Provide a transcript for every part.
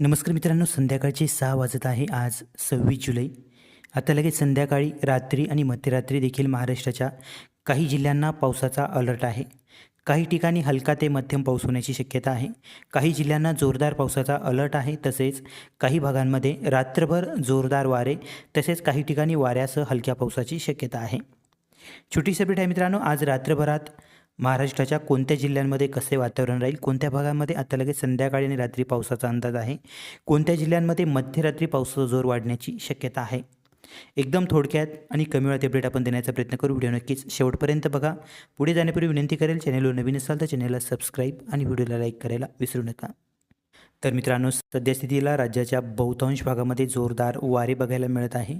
नमस्कार मित्रांनो संध्याकाळचे सहा वाजत आहे. आज सव्वीस जुलै. आता लगेच संध्याकाळी रात्री आणि मध्यरात्री देखील महाराष्ट्राच्या काही जिल्ह्यांना पावसाचा अलर्ट आहे. काही ठिकाणी हलका ते मध्यम पाऊस होण्याची शक्यता आहे. काही जिल्ह्यांना जोरदार पावसाचा अलर्ट आहे. तसेच काही भागांमध्ये रात्रभर जोरदार वारे तसेच काही ठिकाणी वाऱ्यासह हलक्या पावसाची शक्यता आहे. छोटी अपडेट आहे मित्रांनो. आज रात्रभरात महाराष्ट्राच्या कोणत्या जिल्ह्यांमध्ये कसे वातावरण राहील? कोणत्या भागांमध्ये आता लगेच संध्याकाळी आणि रात्री पावसाचा अंदाज आहे? कोणत्या जिल्ह्यांमध्ये मध्यरात्री पावसाचा जोर वाढण्याची शक्यता आहे? एकदम थोडक्यात आणि कमी वेळात अपडेट आपण देण्याचा प्रयत्न करू. व्हिडिओ नक्कीच शेवटपर्यंत बघा. पुढे जाण्यापूर्वी विनंती करेल चॅनलवर नवीन असाल तर चॅनलला सबस्क्राईब आणि व्हिडिओला लाईक करायला विसरू नका. तर मित्रांनो सद्यस्थितीला राज्याच्या बहुतांश भागामध्ये जोरदार वारे बघायला मिळत आहे.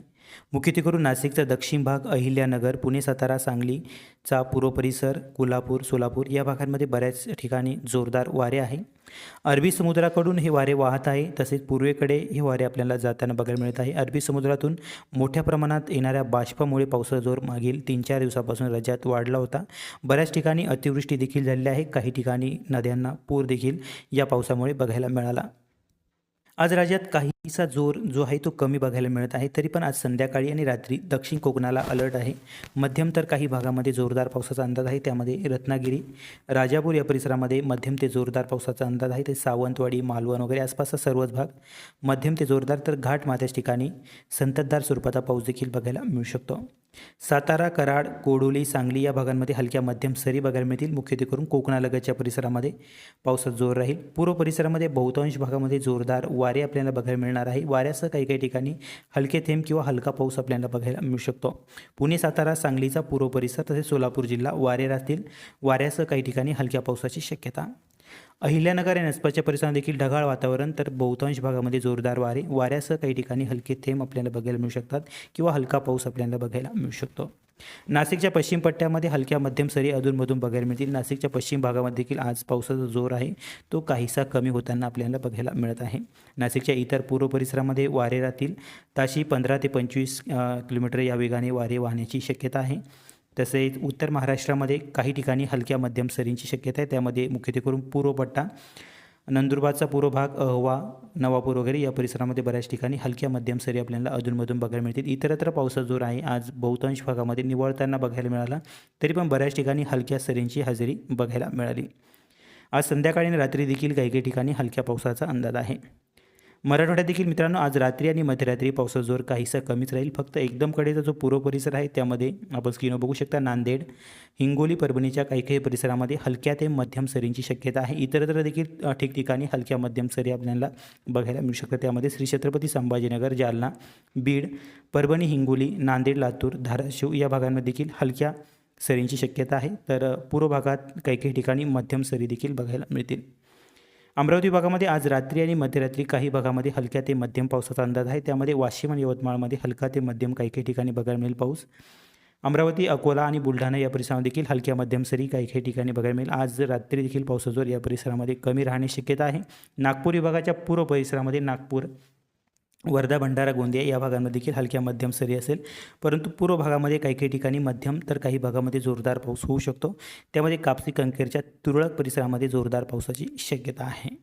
मुख्यत्वे करून नाशिकचा दक्षिण भाग अहिल्यानगर पुणे सातारा सांगलीचा पूर्व परिसर कोल्हापूर सोलापूर या भागांमध्ये बऱ्याच ठिकाणी जोरदार वारे आहे. अरबी समुद्राकडून हे वारे वाहत आहे तसेच पूर्वेकडे हे वारे आपल्याला जाताना बघायला मिळत आहे. अरबी समुद्रातून मोठ्या प्रमाणात येणाऱ्या बाष्पामुळे पावसाचा जोर मागील तीन चार दिवसापासून राज्यात वाढला होता. बऱ्याच ठिकाणी अतिवृष्टी देखील झालेली आहे. काही ठिकाणी नद्यांना पूर देखील या पावसामुळे बघायला मिळाला. आज राज्यात काहीसा जोर जो आहे तो कमी बघायला मिळत आहे तरी पण आज संध्याकाळी आणि रात्री दक्षिण कोकणाला अलर्ट आहे. मध्यम तर काही भागामध्ये जोरदार पावसाचा अंदाज आहे त्यामध्ये रत्नागिरी राजापूर या परिसरामध्ये मध्यम ते जोरदार पावसाचा अंदाज आहे. ते सावंतवाडी मालवण वगैरे आसपासचा सर्वच भाग मध्यम ते जोरदार तर घाट माथ्याच ठिकाणी संततधार स्वरूपाचा पाऊस देखील बघायला मिळू शकतो. सातारा कराड कोडोली सांगली या भागांमध्ये हलक्या मध्यम सरी बघायला मिळतील मुख्यत्वे करून कोकणालगतच्या परिसरामध्ये पावसात जोर राहील. पूर्व परिसरामध्ये बहुतांश भागामध्ये जोरदार वारे आपल्याला बघायला मिळणार आहे. वाऱ्यासह काही काही ठिकाणी हलके थेंब किंवा हलका पाऊस आपल्याला बघायला मिळू शकतो. पुणे सातारा सांगलीचा पूर्व परिसर तसेच सोलापूर जिल्हा वारे राहतील. वाऱ्यासह काही ठिकाणी हलक्या पावसाची शक्यता अहिल्यानगर आणि आसपासच्या परिसरात देखील ढगाळ वातावरण तर बहुतांश भागामध्ये जोरदार वारे. वाऱ्यासह काही ठिकाणी हलके थेंब आपल्याला बघायला मिळू शकतात किंवा हलका पाऊस आपल्याला बघायला मिळू शकतो. नाशिकच्या पश्चिम पट्ट्यामध्ये हलक्या मध्यम सरी अधूनमधून बघायला मिळतील. नाशिकच्या पश्चिम भागामध्ये देखील आज पावसाचा जोर आहे. तो काहीसा कमी होताना आपल्याला बघायला मिळत आहे. नाशिकच्या इतर पूर्व परिसरामध्ये वारे राहतील. ताशी पंधरा ते पंचवीस किलोमीटर या वेगाने वारे वाहण्याची शक्यता आहे. तसेच उत्तर महाराष्ट्रामध्ये काही ठिकाणी हलक्या मध्यम सरींची शक्यता आहे. त्यामध्ये मुख्यत्वे करून पूर्वपट्टा नंदुरबारचा पूर्व भाग अहवा नवापूर वगैरे या परिसरामध्ये बऱ्याच ठिकाणी हलक्या मध्यम सरी आपल्याला अधूनमधून बघायला मिळतील. इतरत्र पावसाचा जोर आहे. आज बहुतांश भागामध्ये निवळताना बघायला मिळाला तरी पण बऱ्याच ठिकाणी हलक्या सरींची हजेरी बघायला मिळाली. आज संध्याकाळी आणि रात्री देखील काही काही ठिकाणी हलक्या पावसाचा अंदाज आहे. मराठवाड्यात देखील मित्रांनो आज रात्री आणि मध्यरात्री पावसाचा जोर काहीसा कमीच राहील. फक्त एकदम कडेचा जो पूर्व परिसर आहे त्यामध्ये आपण स्क्रीनवर बघू शकता नांदेड हिंगोली परभणीच्या काही काही परिसरामध्ये हलक्या ते मध्यम सरींची शक्यता आहे. इतरत्र देखील ठिकठिकाणी हलक्या मध्यम सरी आपल्याला बघायला मिळू शकतात. त्यामध्ये श्री छत्रपती संभाजीनगर जालना बीड परभणी हिंगोली नांदेड लातूर धाराशिव या भागांमध्ये देखील हलक्या सरींची शक्यता आहे. तर पूर्व भागात काही काही ठिकाणी मध्यम सरी देखील बघायला मिळतील. अमरावती भागामध्ये आज रात्री आणि मध्यरात्री काही भागामध्ये हलक्या ते मध्यम पावसाचा अंदाज आहे. त्यामध्ये वाशिम आणि यवतमाळमध्ये हलका ते मध्यम काही काही ठिकाणी बघायला मिळेल पाऊस. अमरावती अकोला आणि बुलढाणा या परिसरामध्ये देखील हलक्या मध्यम सरी काही काही ठिकाणी बघायला मिळेल आज रात्री देखील पावसाचा जोर या परिसरामध्ये कमी राहण्याची शक्यता आहे. नागपूर विभागाच्या पूर्व परिसरामध्ये नागपूर वर्धा भंडारा गोंदिया या भागांमध्ये देखील हलक्या मध्यम सरी असेल. परंतु पूर्व भागामध्ये काही काही ठिकाणी मध्यम तर काही भागामध्ये जोरदार पाऊस होऊ शकतो. त्यामध्ये कापसी कंकेरच्या तुरळक परिसरामध्ये जोरदार पावसाची शक्यता आहे.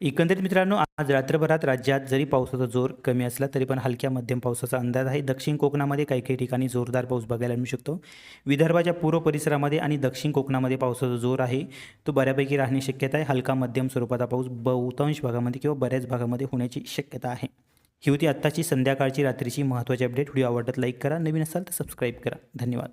एकंदरीत मित्रांनो आज रात्रभरात राज्यात जरी पावसाचा जोर कमी असला तरी पण हलक्या मध्यम पावसाचा अंदाज आहे. दक्षिण कोकणामध्ये काही काही ठिकाणी जोरदार पाऊस बघायला मिळू शकतो. विदर्भाच्या पूर्व परिसरामध्ये आणि दक्षिण कोकणामध्ये पावसाचा जोर आहे. तो बऱ्यापैकी राहण्याची शक्यता आहे. हलका मध्यम स्वरूपाचा पाऊस बहुतांश भागामध्ये किंवा बऱ्याच भागामध्ये होण्याची शक्यता आहे. ही होती आत्ताची संध्याकाळची रात्रीची महत्त्वाची अपडेट. व्हिडिओ आवडत लाईक करा. नवीन असाल तर सबस्क्राईब करा. धन्यवाद.